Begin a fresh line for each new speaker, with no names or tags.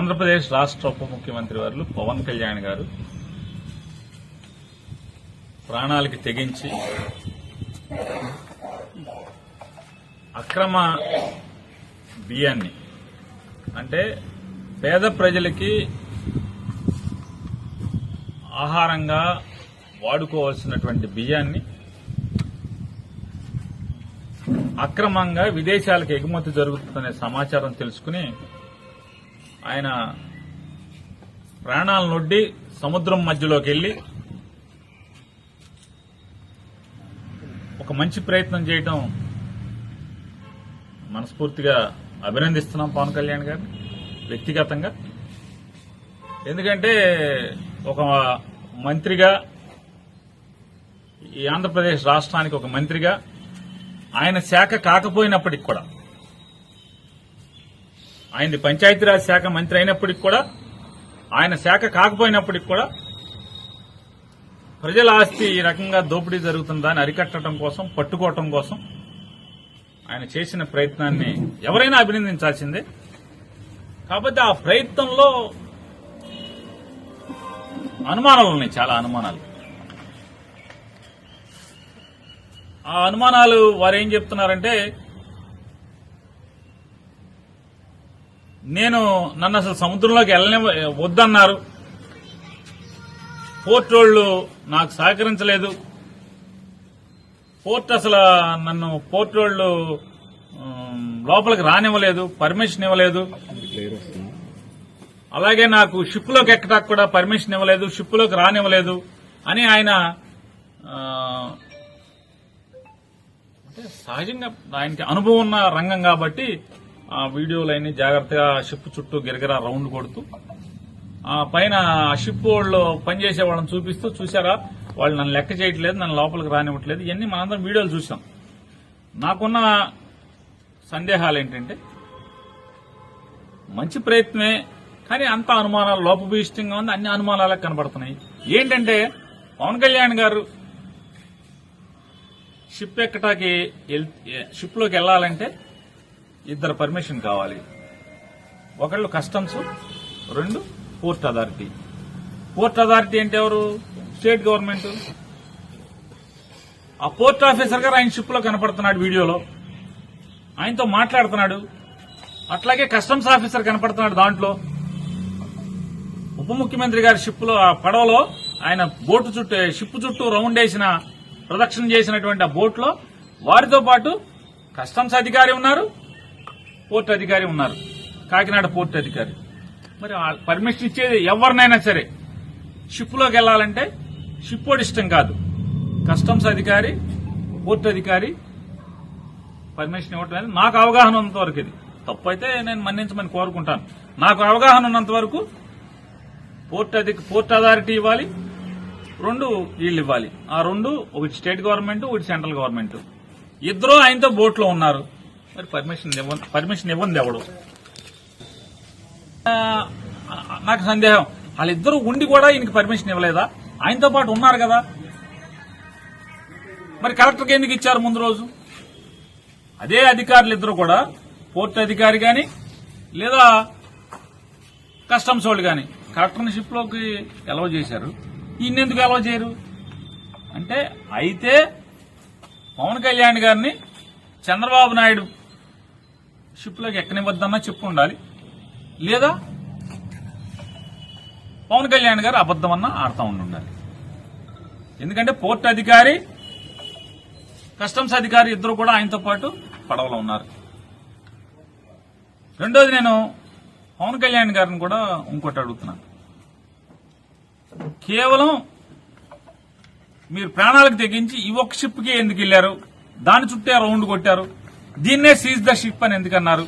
ఆంధ్రప్రదేశ్ రాష్ట్ర ఉప ముఖ్యమంత్రి వారు పవన్ కళ్యాణ్ గారు ప్రాణాలకి తెగించి అక్రమ బియ్యాన్ని అంటే పేద ప్రజలకి ఆహారంగా వాడుకోవాల్సినటువంటి బియ్యాన్ని అక్రమంగా విదేశాలకు ఎగుమతి జరుగుతుందనే సమాచారం తెలుసుకుని ఆయన ప్రాణాలను నొడ్డి సముద్రం మధ్యలోకి వెళ్ళి ఒక మంచి ప్రయత్నం చేయటం మనస్ఫూర్తిగా అభినందిస్తున్నాం పవన్ కళ్యాణ్ గారిని వ్యక్తిగతంగా. ఎందుకంటే ఒక మంత్రిగా ఈ ఆంధ్రప్రదేశ్ రాష్ట్రానికి ఒక మంత్రిగా ఆయన శాఖ కాకపోయినప్పటికి కూడా ఆయన పంచాయతీరాజ్ శాఖ మంత్రి అయినప్పటికి కూడా ఆయన శాఖ కాకపోయినప్పటికి కూడా ప్రజల ఆస్తి ఈ రకంగా దోపిడీ జరుగుతుందని అరికట్టడం కోసం పట్టుకోవటం కోసం ఆయన చేసిన ప్రయత్నాన్ని ఎవరైనా అభినందించాల్సిందే. కాబట్టి ఆ ప్రయత్నంలో అనుమానాలు ఉన్నాయి చాలా అనుమానాలు. ఆ అనుమానాలు వారు ఏం చెప్తున్నారంటే నేను నన్ను అసలు సముద్రంలోకి వెళ్ళనే వద్దన్నారు. పోర్ట్ వాళ్ళు నాకు సహకరించలేదు. పోర్ట్ అసలు నన్ను పోర్ట్ వాళ్ళు లోపలికి రానివ్వలేదు పర్మిషన్ ఇవ్వలేదు. అలాగే నాకు షిప్లోకి ఎక్కడానికి కూడా పర్మిషన్ ఇవ్వలేదు షిప్లోకి రానివ్వలేదు అని ఆయన అంటే సహజంగా ఆయనకి అనుభవం ఉన్న రంగం కాబట్టి ఆ వీడియోలన్నీ జాగ్రత్తగా షిప్ చుట్టూ గిరగిరా రౌండ్ కొడుతూ ఆ పైన షిప్ వాళ్ళు పనిచేసే వాళ్ళని చూపిస్తూ చూసారా వాళ్ళు నన్ను లెక్క చేయట్లేదు నన్ను లోపలికి రానివ్వట్లేదు. ఇవన్నీ మనందరం వీడియోలు చూసాం నాకున్న సందేహాలు ఏంటంటే మంచి ప్రయత్నమే కానీ అంత అనుమానాలు లోపభీష్టంగా ఉంది అన్ని అనుమానాలే కనబడుతున్నాయి. ఏంటంటే పవన్ కళ్యాణ్ గారు షిప్ ఎక్కటాకి షిప్లోకి వెళ్ళాలంటే ఇద్దరు పర్మిషన్ కావాలి. ఒకళ్ళు కస్టమ్స్ రెండు పోర్ట్ అథారిటీ పోర్ట్ అథారిటీ అంటే ఎవరు? స్టేట్ గవర్నమెంట్ ఆ పోర్ట్ ఆఫీసర్ గారు ఆయన షిప్లో కనపడుతున్నాడు వీడియోలో. ఆయనతో మాట్లాడుతున్నాడు. అట్లాగే కస్టమ్స్ ఆఫీసర్ కనపడుతున్నాడు దాంట్లో. ఉప ముఖ్యమంత్రి గారి షిప్లో ఆ పడవలో ఆయన బోటు చుట్టూ షిప్ చుట్టూ రౌండ్ వేసిన ప్రదక్షిణ చేసినటువంటి ఆ బోట్లో వారితో పాటు కస్టమ్స్ అధికారి ఉన్నారు. పోర్ట్ అధికారి ఉన్నారు. కాకినాడ పోర్ట్ అధికారి. మరి పర్మిషన్ ఇచ్చేది ఎవరినైనా సరే షిప్లోకి వెళ్ళాలంటే వెళ్ళాలంటే షిప్ ఇష్టం కాదు. కస్టమ్స్ అధికారి పోర్ట్ అధికారి పర్మిషన్ ఇవ్వటం అనేది నాకు అవగాహన ఉన్నంత వరకు ఇది. తప్పైతే నేను మన్నించమని కోరుకుంటాను. నాకు అవగాహన ఉన్నంత వరకు పోర్ట్ అధిక పోర్ట్ అథారిటీ ఇవ్వాలి. రెండు వీళ్ళు ఇవ్వాలి. ఆ రెండు ఒకటి స్టేట్ గవర్నమెంట్ ఒకటి సెంట్రల్ గవర్నమెంట్. ఇద్దరు ఆయనతో బోట్లో ఉన్నారు. మరి పర్మిషన్ ఇవ్వ పర్మిషన్ ఇవ్వండి ఎవడు? నాకు సందేహం. వాళ్ళిద్దరూ ఉండి కూడా ఈయనకి పర్మిషన్ ఇవ్వలేదా? ఆయనతో పాటు ఉన్నారు కదా. మరి కలెక్టర్కి ఎందుకు ఇచ్చారు ముందు రోజు? అదే అధికారులు ఇద్దరు కూడా. పోర్ట్ అధికారి కానీ లేదా కస్టమ్స్ వాళ్ళు కానీ కలెక్టర్ని షిప్లోకి ఎలవ చేశారు. ఈయన ఎందుకు ఎలవ చేయరు? అంటే అయితే పవన్ కళ్యాణ్ గారిని చంద్రబాబు నాయుడు షిప్లోకి ఎక్కనివ్వద్దన్నా చెప్పు ఉండాలి లేదా పవన్ కళ్యాణ్ గారు అబద్దమన్నా ఆడుతూ ఉండి ఉండాలి ఎందుకంటే పోర్ట్ అధికారి కస్టమ్స్ అధికారి ఇద్దరు కూడా ఆయనతో పాటు పడవలో ఉన్నారు. రెండోది నేను పవన్ కళ్యాణ్ గారిని కూడా ఇంకోటి అడుగుతున్నాను. కేవలం మీరు ప్రాణాలకు తెగించి ఈ ఒక్క షిప్కి ఎందుకు వెళ్ళారు? దాని చుట్టే రౌండ్ కొట్టారు. దీన్నే సీజ్ ద షిప్ అని ఎందుకన్నారు?